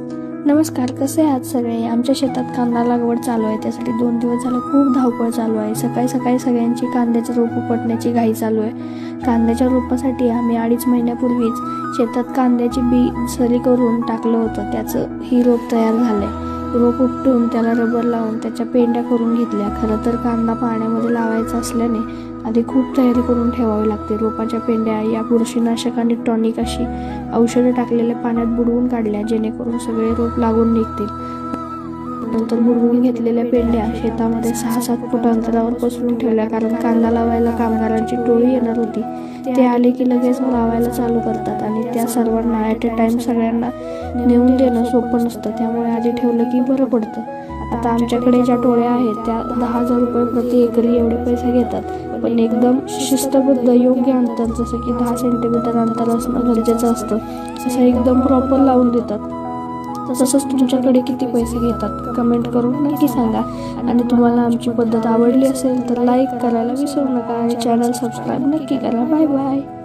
नमस्कार कसे आहात सगळे? आमच्या शेतात कांदा लागवड चालू आहे. त्यासाठी दोन दिवस झालं खूप धावपळ चालू आहे. सकाळी सकाळी सगळ्यांची कांद्याचं रोप उपटण्याची घाई चालू आहे. कांद्याच्या रोपासाठी आम्ही अडीच महिन्यापूर्वीच शेतात कांद्याची बी सरी करून टाकलं होतं. त्याचं ही रोप तयार झालंय. रोप उपटून त्याला रबर लावून त्याच्या पेंड्या करून घेतल्या. खरं तर कांदा पाण्यामध्ये लावायचा असल्याने आधी खूप तयारी करून ठेवावी लागते. रोपाच्या पेंड्या या बुरशीनाशक आणि टॉनिक अशी औषधं टाकलेल्या पाण्यात बुडवून काढल्या जेणेकरून सगळे रोप लागून निघतील. नंतर बुडवून घेतलेल्या पेंड्या शेतामध्ये सहा सात फूट अंतरावर पसरून ठेवल्या कारण कांदा लावायला कामगारांची टोळी येणार होती. ते आले की लगेच लावायला चालू करतात आणि त्या सर्वांना ॲट अ टाईम सगळ्यांना नेऊन देणं सोपं नसतं. त्यामुळे आधी ठेवलं की बरं पडतं. आता आमच्याकडे ज्या टोळ्या आहेत त्या दहा हजार रुपये प्रति एकरी एवढे पैसे घेतात. पण एकदम शिस्तबद्ध योग्य अंतर जसं की दहा सेंटीमीटर अंतर असणं गरजेचं असतं. असं एकदम प्रॉपर लावून देतात. तसंच तुमच्याकडे किती पैसे घेतात कमेंट करून नक्की सांगा. आणि तुम्हाला आमची पद्धत आवडली असेल तर लाईक करायला विसरू नका आणि चॅनल सबस्क्राईब नक्की करा. Bye bye